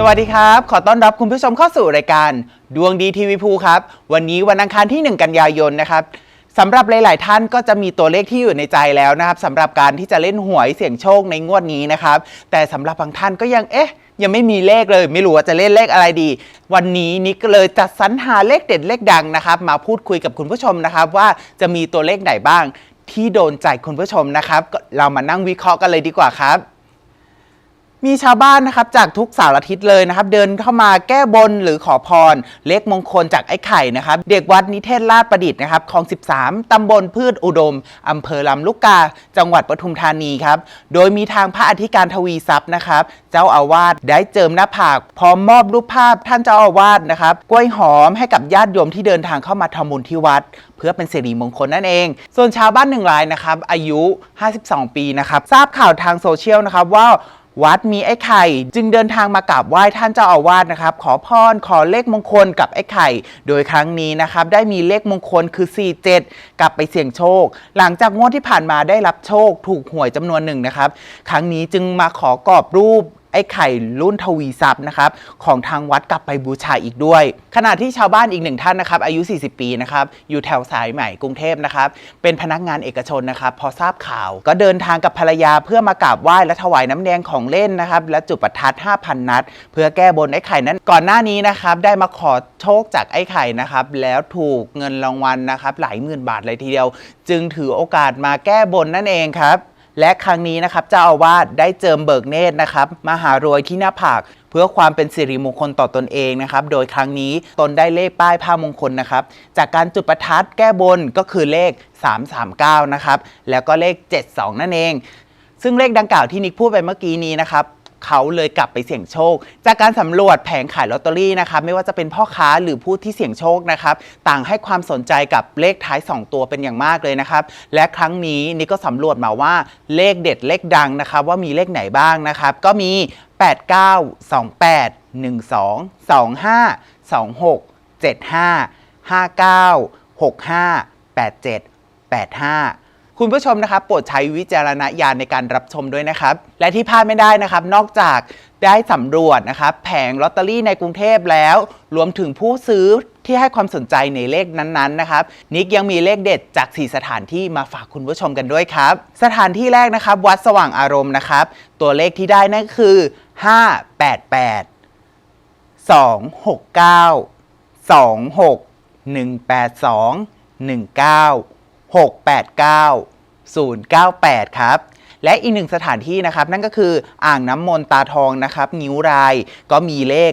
สวัสดีครับ ขอต้อนรับคุณผู้ชมเข้าสู่รายการ ดวงดีทีวีภูครับ วันนี้วันอังคารที่ 1 กันยายนนะครับสำหรับหลาย ๆ ท่านก็จะมีตัวเลขที่อยู่ในใจแล้วนะครับสำหรับการที่จะเล่นหวยเสี่ยงโชคในงวดนี้นะครับ แต่สำหรับบางท่านก็ยังเอ๊ะ ยังไม่มีเลขเลย ไม่รู้ว่าจะเล่นเลขอะไรดี วันนี้นิกเลยจัดสรรหาเลขเด็ดเลขดังนะครับ มาพูดคุยกับคุณผู้ชมนะครับ ว่าจะมีตัวเลขไหนบ้าง ที่โดนใจคุณผู้ชมนะครับก็เรามานั่งวิเคราะห์กันเลยดีกว่าครับ มีชาวบ้านนะครับจากทุกสารทิศเลยนะครับ เดินเข้ามาแก้บนหรือขอพร เลขมงคลจากไอ้ไข่นะครับ เด็กวัดนิเทศราชประดิษฐ์นะครับคลอง 13 ตำบลพืชอุดม อำเภอลำลูกกา จังหวัดปทุมธานีครับ โดยมีทางพระอธิการทวีทรัพย์นะครับ เจ้าอาวาสได้เจิมหน้าผาก พร้อมมอบรูปภาพท่านเจ้าอาวาสนะครับกล้วยหอมให้กับญาติโยมที่เดินทางเข้ามาทำบุญที่วัด เพื่อเป็นสิริมงคลนั่นเอง ส่วนชาวบ้านหนึ่งรายนะครับอายุ 52 ปีนะครับทราบข่าวทางโซเชียลนะครับว่า วัดมีไอ้ไข่ จึงเดินทางมากราบไหว้ท่านเจ้าอาวาสนะครับ ขอพรขอเลขมงคลกับไอ้ไข่ โดยครั้งนี้นะครับ ได้มีเลขมงคลคือ 47 กลับไปเสี่ยงโชค หลังจากงวดที่ผ่านมาได้รับโชค ถูกหวยจำนวนหนึ่งนะครับ ครั้งนี้จึงมาขอกรอบรูป ไอ้ไข่รุ่นทวีทรัพย์นะครับของทางวัดกลับไปบูชาอีกด้วย ขณะที่ชาวบ้านอีกหนึ่งท่านนะครับอายุ 40 ปีนะครับอยู่แถวสายใหม่กรุงเทพนะครับเป็นพนักงานเอกชนนะครับพอทราบข่าว ก็เดินทางกับภรรยาเพื่อมากราบไหว้และถวายน้ำแดงของเล่นนะครับและจุดประทัด 5,000 นัด เพื่อแก้บนไอ้ไข่นั้น ก่อนหน้านี้นะครับได้มาขอโชคจากไอ้ไข่นะครับแล้วถูกเงินรางวัลนะครับหลายหมื่นบาทเลยทีเดียว จึงถือโอกาสมาแก้บนนั่นเองครับ และครั้งนี้นะครับเจ้าอาวาสได้เจิมเบิกเนตรนะครับมาหารวยที่หน้าผากเพื่อความเป็นสิริมงคลต่อตนเองนะครับ โดยครั้งนี้ตนได้เลขป้ายผ้ามงคลนะครับ จากการจุดประทัดแก้บนก็คือเลข 339 นะครับ แล้วก็เลข 72 นั่นเอง ซึ่งเลขดังกล่าวที่นิกพูดไปเมื่อกี้นี้นะครับ เขาเลยกลับไปเสี่ยงโชค จากการสำรวจแผงขายลอตเตอรี่นะครับไม่ว่าจะเป็นพ่อค้าหรือผู้ที่เสี่ยงโชคนะครับต่างให้ความสนใจกับเลขท้าย 2 ตัวเป็นอย่างมากเลยนะครับและครั้งนี้นี่ก็สำรวจมาว่าเลขเด็ดเลขดังนะครับว่ามีเลขไหนบ้างนะครับก็มี 89 28 12 25 26 75 59 65 87 85 คุณผู้ชมนะครับโปรดใช้วิจารณญาณในการรับชมด้วยนะครับ และที่พลาดไม่ได้นะครับ นอกจากได้สำรวจนะครับแผงลอตเตอรี่ในกรุงเทพแล้ว รวมถึงผู้ซื้อที่ให้ความสนใจในเลขนั้นๆนะครับ นิกยังมีเลขเด็ดจาก 4 สถานที่มาฝากคุณผู้ชมกันด้วยครับ สถานที่แรกนะครับ วัดสว่างอารมณ์นะครับ ตัวเลขที่ได้นั่นคือ 588 269 26 182 19 098 ครับ และอีกหนึ่งสถานที่นะครับ นั่นก็คืออ่างน้ำมนต์ตาทองนะครับนิ้วรายก็มีเลข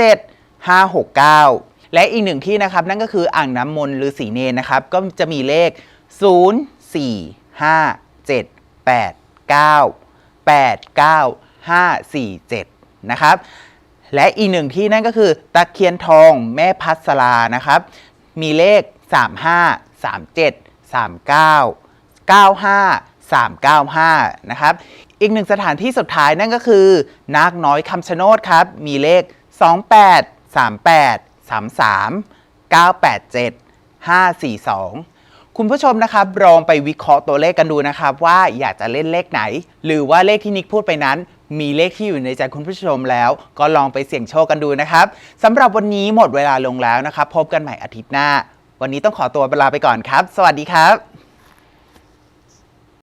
37 569 และอีกหนึ่งที่นะครับ นั่นก็คืออ่างน้ำมนต์ฤาษีเนนะครับ ก็จะมีเลข 0 4 5 7 8 9 8 9 5 4 7 นะครับ และอีกหนึ่งที่นั่นก็คือตะเคียนทองแม่พัสลานะครับ มีเลข 35 37 39 95 395 นะครับ อีกหนึ่งสถานที่สุดท้ายนั่นก็คือ นาคน้อยคำชะโนดครับ มีเลข 28 38 33 987 542 คุณผู้ชมนะครับลองไปวิเคราะห์ตัวเลขกันดูนะครับ ว่าอยากจะเล่นเลขไหน หรือว่าเลขที่นิกพูดไปนั้น มีเลขที่อยู่ในใจคุณผู้ชมแล้ว ก็ลองไปเสี่ยงโชคกันดูนะครับสำหรับวันนี้หมดเวลาลงแล้วนะครับ พบกันใหม่อาทิตย์หน้า วันนี้ต้องขอตัวลาไปก่อนครับ สวัสดีครับ